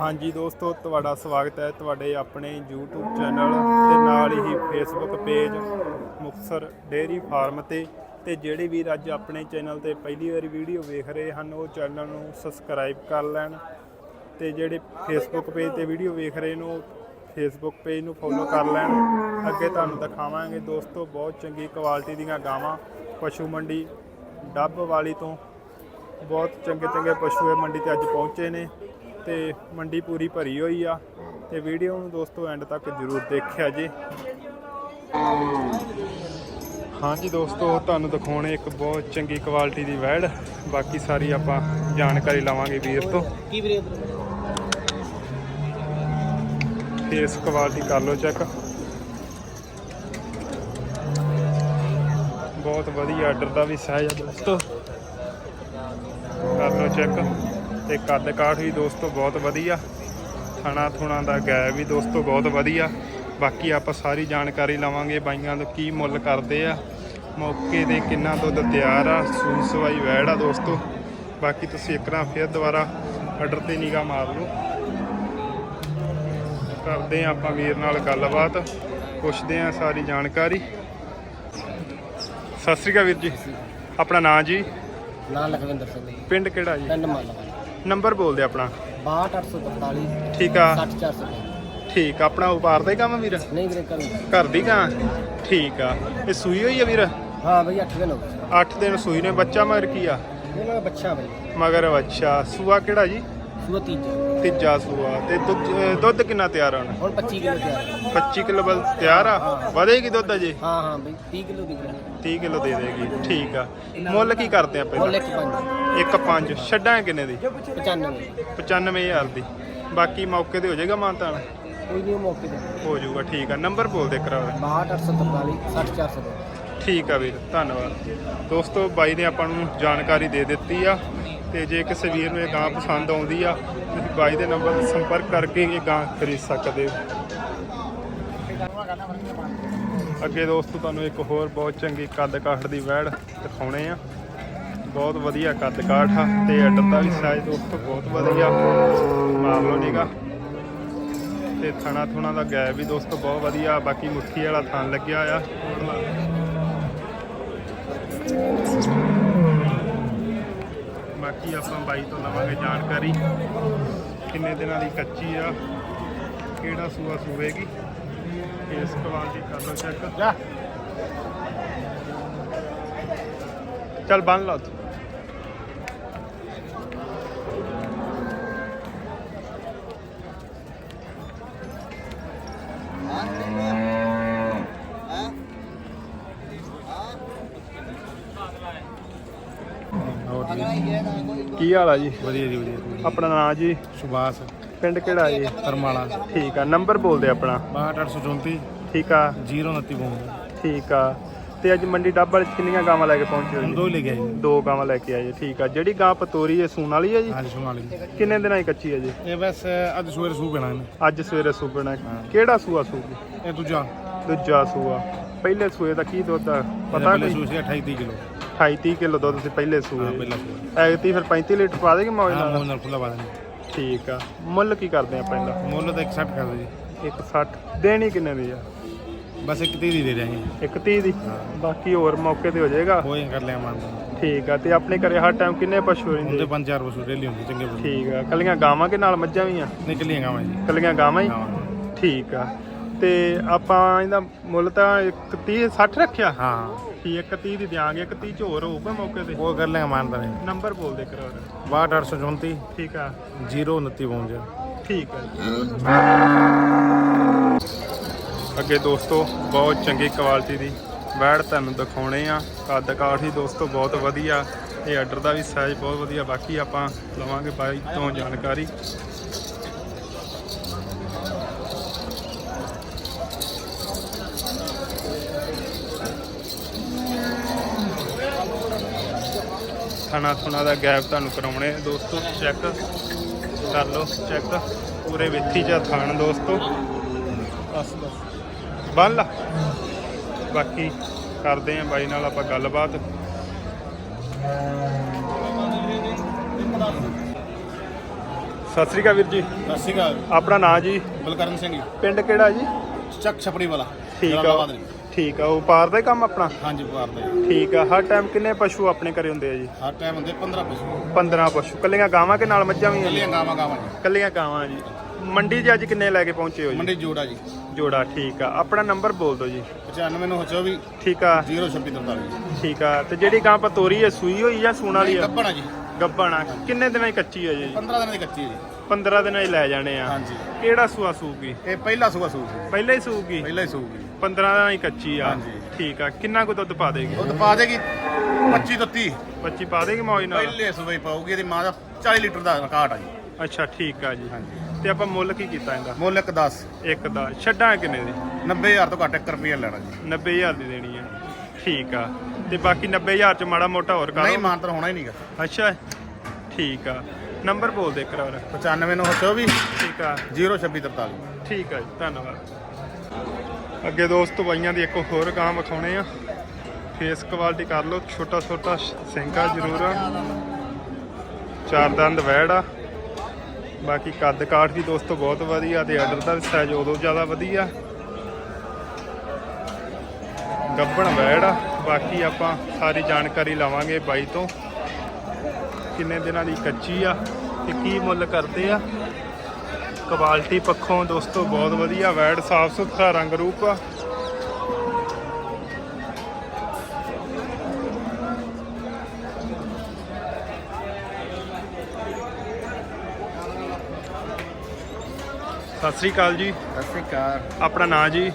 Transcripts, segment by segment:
ਹਾਂਜੀ ਦੋਸਤੋ, ਤੁਹਾਡਾ ਸਵਾਗਤ ਹੈ ਤੁਹਾਡੇ ਆਪਣੇ YouTube ਚੈਨਲ ਤੇ ਨਾਲ ਹੀ Facebook page Muktsar dairy farm ਤੇ। ਤੇ ਜਿਹੜੇ ਵੀਰ ਅੱਜ ਆਪਣੇ ਚੈਨਲ ਤੇ ਪਹਿਲੀ ਵਾਰੀ ਵੀਡੀਓ ਵੇਖ ਰਹੇ ਹਨ, ਉਹ ਚੈਨਲ ਨੂੰ ਸਬਸਕ੍ਰਾਈਬ ਕਰ ਲੈਣ। ਤੇ ਜਿਹੜੇ Facebook ਪੇਜ ਤੇ ਵੀਡੀਓ ਵੇਖ ਰਹੇ ਨੇ, ਉਹ Facebook ਪੇਜ ਨੂੰ ਫੋਲੋ ਕਰ ਲੈਣ। ਅੱਗੇ ਤੁਹਾਨੂੰ ਦਿਖਾਵਾਂਗੇ ਦੋਸਤੋ, ਬਹੁਤ ਚੰਗੀ ਕੁਆਲਿਟੀ ਦੀਆਂ ਗਾਵਾਂ। ਪਸ਼ੂ ਮੰਡੀ ਡੱਬ ਵਾਲੀ ਤੋਂ ਬਹੁਤ ਚੰਗੇ ਚੰਗੇ ਪਸ਼ੂ ਇਹ ਮੰਡੀ ਤੇ ਅੱਜ ਪਹੁੰਚੇ ਨੇ। ਤੇ ਮੰਡੀ ਪੂਰੀ ਭਰੀ ਹੋਈ ਆ ਤੇ ਵੀਡੀਓ ਨੂੰ ਦੋਸਤੋ ਐਂਡ ਤੱਕ ਜਰੂਰ ਦੇਖਿਆ ਜੀ। ਹਾਂਜੀ ਦੋਸਤੋ ਤੁਹਾਨੂੰ ਦਿਖਾਉਣੇ ਇੱਕ ਬਹੁਤ ਚੰਗੀ ਕੁਆਲਿਟੀ ਦੀ ਵੈੜ ਬਾਕੀ ਸਾਰੀ ਆਪਾਂ ਜਾਣਕਾਰੀ ਲਵਾਂਗੇ ਵੀਰ ਤੋਂ। ਕੀ ਵੀਰੇ? ਫੇਸ ਕੁਆਲਿਟੀ ਕਰ ਲਓ ਚੈੱਕ ਬਹੁਤ ਵਧੀਆ ਆਰਡਰ ਦਾ ਵੀ ਸਾਈਜ਼ ਆ ਦੋਸਤੋ। ਕਰ ਲਓ ਚੈੱਕ ਤੇ ਕੱਦ ਕਾਠ ਵੀ ਦੋਸਤੋ ਬਹੁਤ ਵਧੀਆ। ਥਣਾ ਥੁਣਾ ਦਾ ਗੈ ਵੀ ਦੋਸਤੋ ਬਹੁਤ ਵਧੀਆ। ਬਾਕੀ ਆਪਾਂ ਸਾਰੀ ਜਾਣਕਾਰੀ ਲਵਾਂਗੇ ਬਾਈਆਂ ਤੋਂ ਕੀ ਮੁੱਲ ਕਰਦੇ ਆ। ਮੌਕੇ ਤੇ ਕਿੰਨਾ ਦੁੱਧ ਤਿਆਰ ਆ ਸੂਈ ਸਵਾਈ ਵੈੜ ਆ ਦੋਸਤੋ। ਬਾਕੀ ਤੁਸੀਂ ਇੱਕ ਵਾਰ ਫਿਰ ਦੁਬਾਰਾ ਆਰਡਰ ਤੇ ਨਿਗਾਹ ਮਾਰ ਲਓ। ਕਰਦੇ ਹਾਂ ਆਪਾਂ ਵੀਰ ਨਾਲ ਗੱਲਬਾਤ। ਪੁੱਛਦੇ ਹਾਂ ਸਾਰੀ ਜਾਣਕਾਰੀ। ਸਤਿ ਸ਼੍ਰੀ ਅਕਾਲ ਵੀਰ ਜੀ। ਆਪਣਾ ਨਾਂ ਜੀ? ਨਾਂ ਲਖਵਿੰਦਰ ਸਿੰਘ ਪਿੰਡ ਕਿਹੜਾ ਜੀ? ਪਿੰਡ ਮਾਲਵਾ ਨੰਬਰ ਬੋਲਦੇ ਆਪਣਾ। 62843 ਠੀਕ ਆ। 60400 ਠੀਕ ਆ, ਆਪਣਾ ਵਪਾਰ ਦਾ ਹੀ ਕੰਮ ਆ ਵੀਰ? ਨਹੀਂ ਵੀਰੇ ਕਰ ਘਰ ਦੀ ਕਾਂ ਠੀਕ ਆ। ਇਹ ਸੂਈ ਹੋਈ ਆ ਵੀਰ? ਹਾਂ ਬਈ 8 ਦਿਨ ਹੋ ਗਏ। 8 ਦਿਨ ਸੂਈ ਨੇ ਬੱਚਾ ਮਗਰ ਕੀ ਆ? ਇਹਨਾਂ ਦਾ ਬੱਚਾ ਬਈ। ਮਗਰ ਅੱਛਾ ਸੂਆ ਕਿਹੜਾ ਜੀ? ਸੂਆ ਤੀਜਾ। ਤੀਜਾ ਸੂਆ। ਤੇ ਦੁੱਧ ਕਿੰਨਾ ਤਿਆਰ ਹੋਣਾ? ਹੁਣ 25 ਕਿਲੋ ਤਿਆਰ ਹੈ। 25 ਕਿਲੋ ਬਲ ਤਿਆਰ ਆ? ਵਧੇਗੀ ਦੁੱਧ ਅਜੇ? ਹਾਂ ਹਾਂ ਬਈ 30 ਕਿਲੋ ਦੀ। ਵੀਰੇ 30 ਕਿਲੋ ਦੇ ਦੇਗੀ। ਠੀਕ ਆ। ਮੁੱਲ ਕੀ ਕਰਦੇ ਆ ਮੁੱਲ ਪਹਿਲਾਂ? ਇੱਕ ਪੰਜ। ਇੱਕ ਪੰਜ। ਛੱਡਾਂ ਕਿੰਨੇ ਦੀ? 95 95000 ਦੀ। ਬਾਕੀ ਮੌਕੇ ਤੇ ਹੋ ਜਾਏਗਾ ਮਾਨਤਾਨ ਕੋਈ ਨਹੀਂ ਮੌਕੇ ਤੇ। ਹੋ ਜਾਊਗਾ ਠੀਕ ਆ। ਨੰਬਰ ਬੋਲ ਦੇ ਕਰਾ 62843 60400 ਠੀਕ ਆ ਵੀਰ ਧੰਨਵਾਦ। ਦੋਸਤੋ ਬਾਈ ਨੇ ਆਪਾਂ ਨੂੰ ਜਾਣਕਾਰੀ ਦੇ ਦਿੱਤੀ ਆ ਤੇ ਜੇ ਕਿਸੇ ਵੀਰ ਨੂੰ ਇਹ ਗਾਂ ਪਸੰਦ ਆਉਂਦੀ ਆ ਤੁਸੀਂ ਬਾਈ ਦੇ ਨੰਬਰ ਤੇ ਸੰਪਰਕ ਕਰਕੇ ਇਹ ਗਾਂ ਖਰੀਦ ਸਕਦੇ ਹੋ। ਅੱਗੇ ਦੋਸਤੋ ਤੁਹਾਨੂੰ ਇੱਕ ਹੋਰ ਬਹੁਤ ਚੰਗੀ ਕੱਦ ਕਾਠ ਦੀ ਵੈੜ ਦਿਖਾਉਣੇ ਆ। ਬਹੁਤ ਵਧੀਆ ਕੱਦ ਕਾਠ ਆ ਤੇ ਅੱਡਰ ਦਾ ਵੀ ਸਾਈਜ਼ ਦੋਸਤੋ ਬਹੁਤ ਵਧੀਆ ਮਾਰ ਲਓ ਨੀਗਾ ਤੇ ਥਣਾ ਥੁਣਾ ਦਾ ਗੈਪ ਵੀ ਦੋਸਤੋ ਬਹੁਤ ਵਧੀਆ ਬਾਕੀ ਮੁੱਠੀ ਵਾਲਾ ਥਣ ਲੱਗਿਆ ਆ ਬਾਕੀ ਆਪਾਂ ਬਾਈ ਤੋਂ ਲਵਾਂਗੇ ਜਾਣਕਾਰੀ ਕਿੰਨੇ ਦਿਨਾਂ ਦੀ ਕੱਚੀ ਆ ਕਿਹੜਾ ਸੂਆ ਸੂਵੇਗੀ ਇਸ ਕੁਆਲਿਟੀ ਕਰ ਲਓ ਚੈੱਕ ਜਾ। ਚੱਲ ਬੰਨ ਲਾ ਕੀ ਹਾਲ ਆ ਜੀ? ਵਧੀਆ ਜੀ ਵਧੀਆ। ਆਪਣਾ ਨਾਂ ਜੀ? ਸੁਭਾਸ। ਪਿੰਡ ਕਿਹੜਾ ਜੀ? ਕਰਮਾਲਾ ਠੀਕ ਆ ਨੰਬਰ ਬੋਲਦੇ ਆਪਣਾ। 62834 ਠੀਕ ਆ। 029 ਬੋਂਦ ਠੀਕ ਆ। ਤੇ ਅੱਜ ਮੰਡੀ ਡੱਬ ਵਾਲੇ 'ਚ ਕਿੰਨੀਆਂ ਗਾਵਾਂ ਲੈ ਕੇ ਪਹੁੰਚੇ ਹੋ ਜੀ? ਦੋ ਹੀ ਲੈ ਗਿਆ ਜੀ। ਦੋ ਗਾਵਾਂ ਲੈ ਕੇ ਆਏ ਜੀ ਠੀਕ ਆ। ਜਿਹੜੀ ਗਾਂ ਪਤੋਰੀ ਹੈ ਸੂਣ ਵਾਲੀ ਹੈ ਜੀ? ਹਾਂਜੀ ਸੁਣਾਲੀ ਕਿੰਨੇ ਦਿਨਾਂ ਦੀ ਕੱਚੀ ਹੈ ਜੀ? ਇਹ ਬਸ ਅੱਜ ਸਵੇਰੇ ਸੂ ਪੈਣਾ ਇਹਨੇ। ਅੱਜ ਸਵੇਰੇ ਸੂਬਣਾ। ਕਿਹੜਾ ਸੂਆ ਸੂਗੀ ਇਹ ਦੂਜਾ। ਦੂਜਾ ਸੂਆ। ਪਹਿਲੇ ਸੂਏ ਦਾ ਕੀ ਦੁੱਧ ਆ? ਪਤਾ ਪਹਿਲੇ ਕੋਈ? ਸੂ ਸੀ 28 30 ਕਿਲੋ। 28 30 ਕਿਲੋ ਦੁੱਧ ਸੀ ਪਹਿਲੇ ਹਾਂ ਸੂਏ ਪਹਿਲਾ ਸੂ ਐਗਤੀ ਫਿਰ 35 ਲੀਟਰ ਪਾ ਦੇਗੇ ਮੌਜ ਹਾਂ ਨਾਲ? ਮੋਨ ਨਾਲ ਖੁੱਲਾ ਪਾ ਦੇਣੀ। ਠੀਕ ਆ। ਮੁੱਲ ਕੀ ਕਰਦੇ ਆ ਪਹਿਲਾਂ? ਮੁੱਲ ਤਾਂ 61 ਕਰ ਦਿਓ ਜੀ। 160 ਦੇਣੀ ਕਿੰਨੇ ਦੀ ਆ? ਬਸ ਇੱਕ 30 ਦੀ ਦੇ ਦਿਆਂਗੇ। 130 ਦੀ? ਬਾਕੀ ਹੋਰ ਮੌਕੇ ਤੇ ਹੋ ਜਾਏਗਾ? ਕੋਈ ਕਰ ਲਿਆ ਮੰਨਦਾ ਠੀਕ ਆ ਤੇ ਆਪਣੇ ਘਰੇ ਹਰ ਟਾਈਮ ਕਿੰਨੇ ਪਸ਼ੂ ਹੁੰਦੇ ਰਹਿੰਦੇ ਪੰਜ ਚਾਰ ਵਸੂ ਡੇਲੀ ਹੁੰਦੀ ਚੰਗੇ ਬਸੂ ਠੀਕ ਆ ਕੱਲੀਆਂ ਗਾਵਾਂ ਕੇ ਨਾਲ ਮੱਝਾਂ ਵੀ ਆ? ਨਿਕਲੀਆਂ ਗਾਵਾਂ ਜੀ। ਕੱਲੀਆਂ ਗਾਵਾਂ ਹੀ? ਠੀਕ ਆ ਤੇ ਆਪਾਂ ਇਹਦਾ ਮੁੱਲ ਤਾਂ 130 60 ਰੱਖਿਆ? ਹਾਂ। ਠੀਕ 130 ਦੀ ਦਿਆਂਗੇ 130 ਚ ਹੋਰ ਹੋਊਗਾ ਮੌਕੇ ਤੇ? ਉਹ ਕਰ ਲਿਆ ਮੰਨਦਾ ਨਹੀਂ ਨੰਬਰ ਬੋਲ ਦੇ ਕਰੋ। 62834 ਠੀਕ ਆ। 029 ਬੋਂਦ ਠੀਕ ਆ ਜੀ। ਅੱਗੇ ਦੋਸਤੋ, ਬਹੁਤ ਚੰਗੀ ਕੁਆਲਿਟੀ ਦੀ ਵੈੜ ਤੁਹਾਨੂੰ ਦਿਖਾਉਣੇ ਆ। ਕੱਦ ਕਾਠ ਹੀ ਦੋਸਤੋ, ਬਹੁਤ ਵਧੀਆ। ਇਹ ਆਰਡਰ ਦਾ ਵੀ ਸਾਈਜ਼ ਬਹੁਤ ਵਧੀਆ। ਬਾਕੀ ਆਪਾਂ ਲਵਾਂਗੇ ਬਾਈ ਤੋਂ ਜਾਣਕਾਰੀ। ਥਣਾ ਥੁਣਾ ਦਾ ਗੈਪ ਤੁਹਾਨੂੰ ਕਰਾਉਣੇ ਦੋਸਤੋ। ਚੈੱਕ ਕਰ ਲਓ ਚੈੱਕ ਪੂਰੇ ਵਿੱਥੀ ਜਾਂ ਥਾਣ ਦੋਸਤੋ। ਬਸ ਬਸ। ਬੰਨ ਲਾ। ਬਾਕੀ ਕਰਦੇ ਆਂ ਬਾਈ ਨਾਲ ਆਪਾਂ ਗੱਲਬਾਤ। ਸਤਿ ਸ੍ਰੀ ਅਕਾਲ ਵੀਰ ਜੀ। ਸਤਿ ਸ਼੍ਰੀ ਅਕਾਲ। ਆਪਣਾ ਨਾਂ ਜੀ। ਬਲਕਰਨ ਸਿੰਘ ਜੀ। ਪਿੰਡ ਕਿਹੜਾ ਜੀ? ਚੱਕ ਛਪੜੀ ਵਾਲਾ। ਠੀਕ ਆ। ਜਲਾਲਾਬਾਦ। ਠੀਕ ਆ ਉਹ ਪਾਰ ਦਾ ਹੀ ਕੰਮ ਆਪਣਾ? ਹਾਂਜੀ ਵਪਾਰ ਦਾ ਜੀ ਠੀਕ ਆ ਹਰ ਟਾਈਮ ਕਿੰਨੇ ਪਸ਼ੂ ਆਪਣੇ ਘਰੇ ਹੁੰਦੇ ਆ ਜੀ? ਹਰ ਟਾਈਮ ਹੁੰਦੇ 15 ਪਸ਼ੂ। 15 ਪਸ਼ੂ। ਕੱਲੀਆਂ ਗਾਵਾਂ ਕੇ ਨਾਲ ਮੱਝਾਂ ਵੀ ਆ ਜੀ? ਕੱਲੀਆਂ ਗਾਵਾਂ ਗਾਵਾਂ ਜੀ। ਕੱਲੀਆਂ ਗਾਵਾਂ ਜੀ। ਮੰਡੀ 'ਚ ਅੱਜ ਕਿੰਨੇ ਲੈ ਕੇ ਪਹੁੰਚੇ ਹੋ ਜੀ? ਮੰਡੀ ਜੋੜਾ ਜੀ। ਜੋੜਾ ਠੀਕ ਆ। ਆਪਣਾ ਨੰਬਰ ਬੋਲ ਦਿਓ ਜੀ। 95 ਨੂੰ 24 ਠੀਕ ਆ। 02643 ਠੀਕ ਆ। ਤੇ ਜਿਹੜੀ ਗਾਂ ਆਪਾਂ ਤੋਰੀ ਹੈ ਸੂਈ ਹੋਈ ਜਾਂ ਸੂਣ ਵਾਲੀ ਆ? ਗੱਬਣਾ ਜੀ। ਗੱਬਣਾ ਕਿੰਨੇ ਦਿਨਾਂ ਦੀ ਕੱਚੀ ਹੈ ਜੀ? 15 ਦਿਨਾਂ ਦੀ ਕੱਚੀ ਜੀ। 15 ਦਿਨਾਂ ਹੀ ਲੈ ਜਾਣੇ ਆ। ਹਾਂਜੀ। ਕਿਹੜਾ ਸੂਆ ਸੂਗੀ? ਇਹ ਪਹਿਲਾ ਸੂਆ ਸੂ ਸੀ ਪਹਿਲਾਂ ਹੀ ਸੂਗੀ? ਪਹਿਲਾ ਹੀ ਸੂਗੀ। 15 ਦਿਨਾਂ ਹੀ ਕੱਚੀ ਆ। ਹਾਂਜੀ। ਠੀਕ ਆ। ਕਿੰਨਾ ਕੁ ਦੁੱਧ ਪਾ ਦੇਗੀ? ਦੁੱਧ ਪਾ ਦੇਗੀ 25 ਤੋਂ 30 25 ਪਾ ਦੇਗੀ ਮੌਜ ਨਾਲ? ਪਹਿਲੇ ਸੂਏ ਪਾਉਗੀ ਇਹਦੀ ਮਾਂ ਦਾ 40 ਲੀਟਰ ਦਾ ਰਿਕਾਰਡ ਆ ਜੀ। ਅੱਛਾ ਠੀਕ ਆ ਜੀ। ਹਾਂਜੀ। ਤੇ ਆਪਾਂ ਮੁੱਲ ਕੀ ਕੀਤਾ ਇਹਦਾ? ਮੁੱਲ ਇੱਕ 10 ਇੱਕ ਦਾ ਛੱਡਾਂ ਕਿੰਨੇ ਦੀ? 90000 ਤੋਂ ਘੱਟ 1 ਰੁਪਿਆ ਲੈਣਾ ਜੀ। 90000 ਦੀ ਦੇਣੀ ਹੈ। ਠੀਕ ਆ। ਤੇ ਬਾਕੀ 90000 ਚ ਮਾੜਾ ਮੋਟਾ ਹੋਰ ਕਰ ਨਹੀਂ ਮਾਨਤਰ ਹੋਣਾ ਹੀ ਨਹੀਂਗਾ ਅੱਛਾ। ਠੀਕ ਆ। ਨੰਬਰ ਬੋਲ ਦੇ ਇੱਕ ਵਾਰ। 95 ਨੂੰ 24 ਠੀਕ ਆ। 02643 ਠੀਕ ਆ ਜੀ। ਧੰਨਵਾਦ। ਅੱਗੇ ਦੋਸਤੋ ਬਾਈਆਂ ਦੀ ਇੱਕ ਹੋਰ ਗਾਂ ਵਿਖਾਉਣੇ ਆ। ਫੇਸ ਕੁਆਲਿਟੀ ਕਰ ਲਓ। ਛੋਟਾ ਛੋਟਾ ਸਿੰਗਾ ਜ਼ਰੂਰ ਆ। ਚਾਰ ਦੰਦ ਵੈੜ ਆ। ਬਾਕੀ ਕੱਦ ਕਾਠ ਵੀ ਦੋਸਤੋ ਬਹੁਤ ਵਧੀਆ ਤੇ ਆਰਡਰ ਦਾ ਵੀ ਸਾਈਜ਼ ਉਦੋਂ ਜ਼ਿਆਦਾ ਵਧੀਆ। ਗੱਬਣ ਵੈੜ ਆ, ਬਾਕੀ ਆਪਾਂ ਸਾਰੀ ਜਾਣਕਾਰੀ ਲਵਾਂਗੇ ਬਾਈ ਤੋਂ। ਕਿੰਨੇ ਦਿਨਾਂ ਦੀ ਕੱਚੀ ਆ ਤੇ ਕੀ ਮੁੱਲ ਕਰਦੇ ਆ। ਕੁਆਲਿਟੀ ਪੱਖੋਂ ਦੋਸਤੋ ਬਹੁਤ ਵਧੀਆ, ਵੈੜ ਸਾਫ਼ ਸੁਥਰਾ ਰੰਗ ਰੂਪ ਆ। ਸਤਿ ਸ੍ਰੀ ਅਕਾਲ ਜੀ। ਸਤਿ ਸ਼੍ਰੀ ਅਕਾਲ। ਆਪਣਾ ਨਾਂ ਜੀ?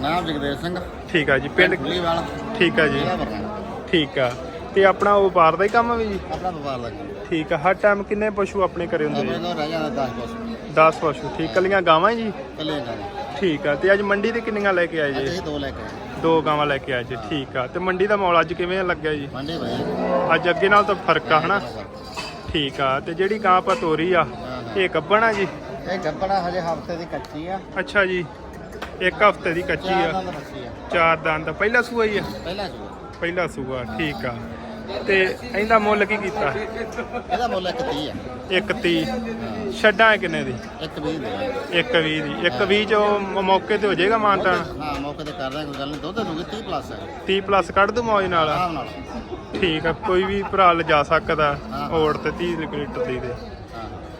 ਨਾਮ ਜਗਦੇਵ ਸਿੰਘ। ਠੀਕ ਆ ਜੀ ਪਿੰਡ ਵਾਲਾ। ਠੀਕ ਆ ਜੀ। ਜ਼ਿਲ੍ਹਾ ਬਰਨਾਲਾ। ਠੀਕ ਆ। ਤੇ ਆਪਣਾ ਵਪਾਰ ਦਾ ਹੀ ਕੰਮ ਆ ਵੀ ਜੀ? ਆਪਣਾ ਵਪਾਰ ਦਾ ਕੰਮ। ਠੀਕ ਆ ਹਰ ਟਾਈਮ ਕਿੰਨੇ ਪਸ਼ੂ ਆਪਣੇ ਘਰੇ ਹੁੰਦੇ ਆਪਣੇ ਜੀ? ਕੋਲ ਰਹਿ ਜਾਂਦਾ 10 ਬਸ 10 ਪਸ਼ੂ ਠੀਕ ਕੱਲੀਆਂ ਗਾਵਾਂ ਜੀ? ਕੱਲੇ ਗਾਵਾਂ। ਠੀਕ ਆ ਤੇ ਅੱਜ ਮੰਡੀ ਤੇ ਕਿੰਨੀਆਂ ਲੈ ਕੇ ਆਏ ਅੱਜ ਜੀ ਦੋ ਲੈ ਕੇ ਆਏ। ਦੋ ਗਾਵਾਂ ਲੈ ਕੇ ਆਏ ਜੀ ਠੀਕ ਆ। ਤੇ ਮੰਡੀ ਦਾ ਮੌਲ ਅੱਜ ਕਿਵੇਂ ਲੱਗਿਆ ਜੀ? ਮੰਡੀ ਭਾਈ ਅੱਜ ਅੱਗੇ ਨਾਲ ਤਾਂ ਫ਼ਰਕ ਆ ਹਨਾ? ਠੀਕ ਆ ਤੇ ਜਿਹੜੀ ਗਾਂ ਆਪਾਂ ਤੋਰੀ ਆ ਇਹ ਗੱਬਣ ਆ ਜੀ? ਇਹ ਗੱਬੜਾ ਹਜੇ ਹਫ਼ਤੇ ਦੀ ਕੱਚੀ ਆ। ਅੱਛਾ ਜੀ ਇੱਕ ਹਫ਼ਤੇ ਦੀ ਕੱਚੀ ਚਾਰ ਆ ਦੰਦ ਬੱਚੀ ਆ। ਚਾਰ ਦੰਦ ਪਹਿਲਾ ਸੂਆ ਹੀ ਆ? ਪਹਿਲਾ ਜੋ ਪਹਿਲਾ ਸੂਆ ਠੀਕ ਆ। ਤੇ ਇਹਦਾ ਮੁੱਲ ਕੀ ਕੀਤਾ? ਇਹਦਾ ਮੁੱਲ ਇੱਕ 30 ਆ। ਇੱਕ 30 ਛੱਡਾਂ ਕਿੰਨੇ ਦੀ? ਇੱਕ 20 ਦੇ ਇੱਕ 20 ਦੀ। ਇੱਕ 20 ਚ ਉਹ ਮ- ਮੌਕੇ ਤੇ ਹੋ ਜਾਏਗਾ ਮਾਨਤਾਨ ਹਾਂ ਮੌਕੇ ਤੇ ਕਰ ਕੋਈ ਗੱਲ ਨਹੀਂ ਦੁੱਧ ਦੂਗੀ 30 ਪਲੱਸ ਹੈ 30 ਪਲੱਸ ਕੱਢ ਦੂ ਮੌਜ ਨਾਲ? ਆਰਾਮ ਨਾਲ। ਠੀਕ ਆ ਕੋਈ ਵੀ ਭਰਾ ਲਿਜਾ ਸਕਦਾ। ਓੜ ਤੇ 30 ਲੀਟਰ ਦੀ ਦੇ।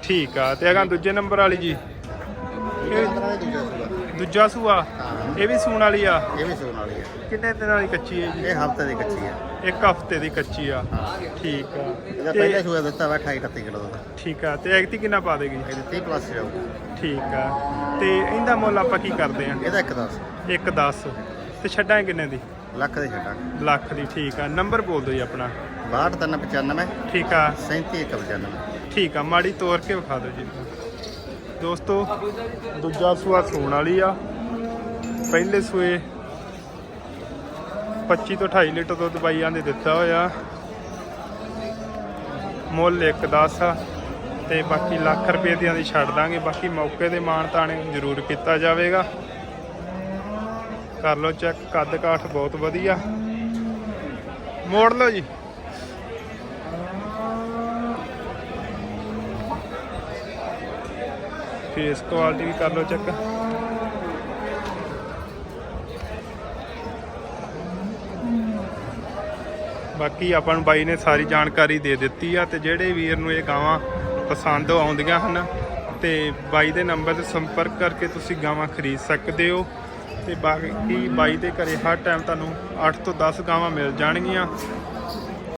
ਠੀਕ ਆ ਤੇ ਅਗਾਂ ਦੂਜੇ ਨੰਬਰ ਵਾਲੀ ਜੀ? ਇਹ 15 ਦੇ ਦੂਜੇ ਸੂਆ। ਇਹ ਵੀ ਸੂਣ ਵਾਲੀ ਆ? ਇਹ ਵੀ ਸੂਣ ਵਾਲੀ ਹੈ ਕਿੰਨੇ ਦਿਨਾਂ ਦੀ ਕੱਚੀ ਹੈ ਜੀ? ਇਹ ਹਫ਼ਤੇ ਦੀ ਕੱਚੀ ਆ। ਇੱਕ ਹਫ਼ਤੇ ਦੀ ਕੱਚੀ ਆ। ਠੀਕ ਆ। ਇਹਦਾ ਪਹਿਲੇ ਸੂਆ ਦਿੱਤਾ ਵਾ 28 38 ਕਿਲੋ ਦਾ। ਠੀਕ ਆ ਤੇ ਐਗਤੀ ਕਿੰਨਾ ਪਾ ਦੇਗੀ? ਇਹਦੀ 30 ਪਲੱਸ ਜਾਊ। ਠੀਕ ਆ। ਤੇ ਇਹਦਾ ਮੁੱਲ ਆਪਾਂ ਕੀ ਕਰਦੇ ਆ? ਇਹਦਾ ਇੱਕ 10 ਇੱਕ 10 ਤੇ ਛੱਡਾਂ ਕਿੰਨੇ ਦੀ? ਲੱਖ ਦੇ ਛੱਡਾਂਗੇ ਲੱਖ ਦੀ ਠੀਕ ਆ। ਨੰਬਰ ਬੋਲ ਦਿਓ ਜੀ ਆਪਣਾ। 6295 ਠੀਕ ਆ। 3795 ਠੀਕ ਆ, ਮਾੜੀ ਤੋਰ ਕੇ ਵਿਖਾ ਦਿਓ ਜੀ। ਦੋਸਤੋ, ਦੂਜਾ ਸੂਆ ਸੂਣ ਵਾਲੀ ਆ। ਪਹਿਲੇ ਸੂਏ 25 ਤੋਂ 28 ਲੀਟਰ ਦੁੱਧ ਬਾਈਆਂ ਦੇ ਦਿੱਤਾ ਹੋਇਆ। ਮੁੱਲ 1.10 ਆ, ਤੇ ਬਾਕੀ ਲੱਖ ਰੁਪਏ ਦੀਆਂ ਦੀ ਛੱਡ ਦਾਂਗੇ। ਬਾਕੀ ਮੌਕੇ 'ਤੇ ਮਾਣ ਤਾਣੇ ਜ਼ਰੂਰ ਕੀਤਾ ਜਾਵੇਗਾ। ਕਰ ਲਓ ਚੈੱਕ, ਕੱਦ ਕਾਠ ਬਹੁਤ ਵਧੀਆ। ਮੋੜ ਲਓ ਜੀ। ਫੇਸ ਕੁਆਲਿਟੀ ਵੀ ਕਰ ਲਓ ਚੈੱਕ ਬਾਕੀ ਆਪਾਂ ਨੂੰ ਬਾਈ ਨੇ ਸਾਰੀ ਜਾਣਕਾਰੀ ਦੇ ਦਿੱਤੀ ਆ ਤੇ ਜਿਹੜੇ ਵੀਰ ਨੂੰ ਇਹ ਗਾਵਾਂ ਪਸੰਦ ਆਉਂਦੀਆਂ ਹਨ ਤੇ ਬਾਈ ਦੇ ਨੰਬਰ ਤੇ ਸੰਪਰਕ ਕਰਕੇ ਤੁਸੀਂ ਗਾਵਾਂ ਖਰੀਦ ਸਕਦੇ ਹੋ। ਤੇ ਬਾਕੀ ਬਾਈ ਦੇ ਘਰੇ ਹਰ ਟਾਈਮ ਤੁਹਾਨੂੰ 8 ਤੋਂ 10 ਗਾਵਾਂ ਮਿਲ ਜਾਣਗੀਆਂ।